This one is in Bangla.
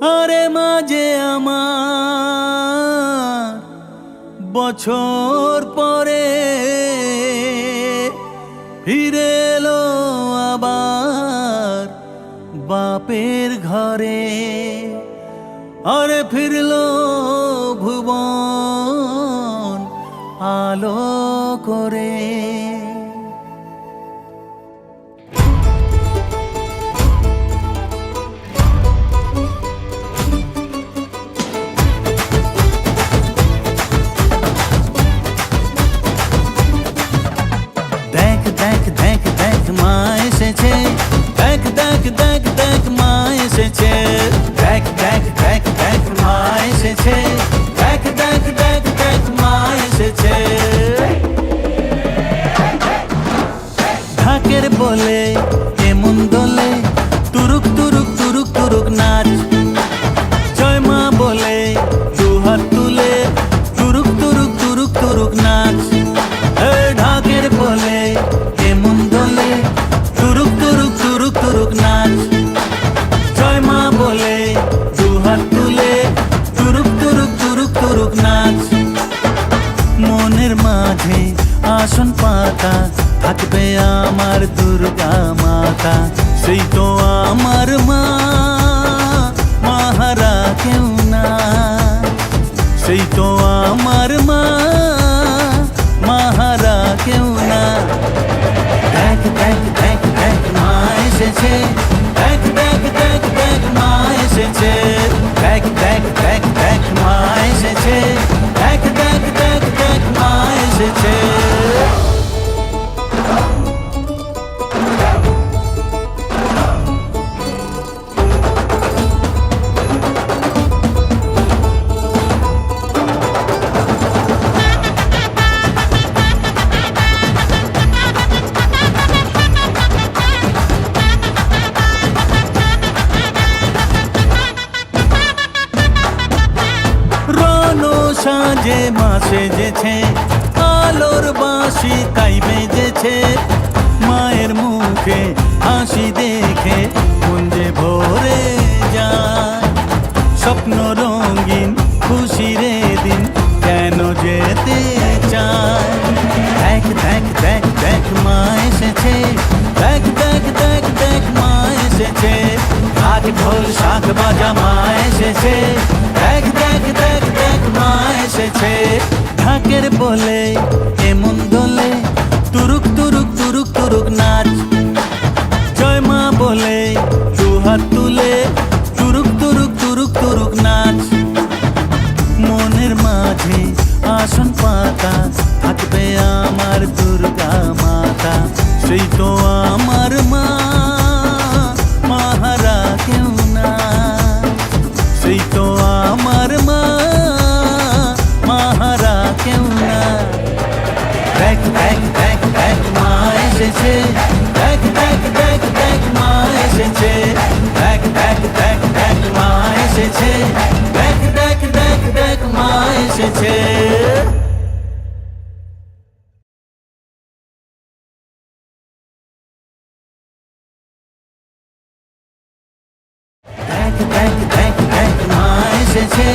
আরে মাঝে আমার বছর পরে ফিরে এলো আবার বাপের ঘরে। আরে ফিরলো ভুবন আলো করে। বলে এমন দোলে তুরুক তুরুক তুরুক তুরুক নাচ জয় মা বলে দু হাত তুলে তুরুক তুরুক তুরুক তুরুক নাচ ঢাকের বলে এমন দোলে তুরুক তুরুক তুরুক তুরুক নাচ জয় মা বলে দু হাত তুলে তুরুক তুরুক তুরুক তুরুক নাচ মনের মাঝে আসন পাতা থাকবে আমার দুর্গা মাতা, সেই তো আমার মা। মাহারা কেউ না। সেই তো আমার মা। মাহারা কেউ না। দেখ দেখ দেখ দেখ, মা এসেছে। সাজে মা সেজেছে আলোর বাঁশি তাই বেজেছে। মায়ের মুখে হাসি দেখে কুঞ্জে ভরে যায়। স্বপ্ন রঙিন, খুশির এ দিন কেন যেতে চায়? দেখ দেখ দেখ দেখ মা এসেছে, দেখ দেখ দেখ দেখ মা এসেছে। আজ ঢোল, শাক বাজা মা এসেছে। এসেছে ঢাকের বলে এমন দোলে তুরুক তুরুক তুরুক তুরুক নাচ। জয় মা বলে দু হাত তুলে তুরুক তুরুক তুরুক তুরুক নাচ। মনের মাঝে আসন পাতা, থাকবে আমার দুর্গা মাতা। সেই তো আমার এসেছে। দেখ দেখ দেখ দেখ মা এসেছে।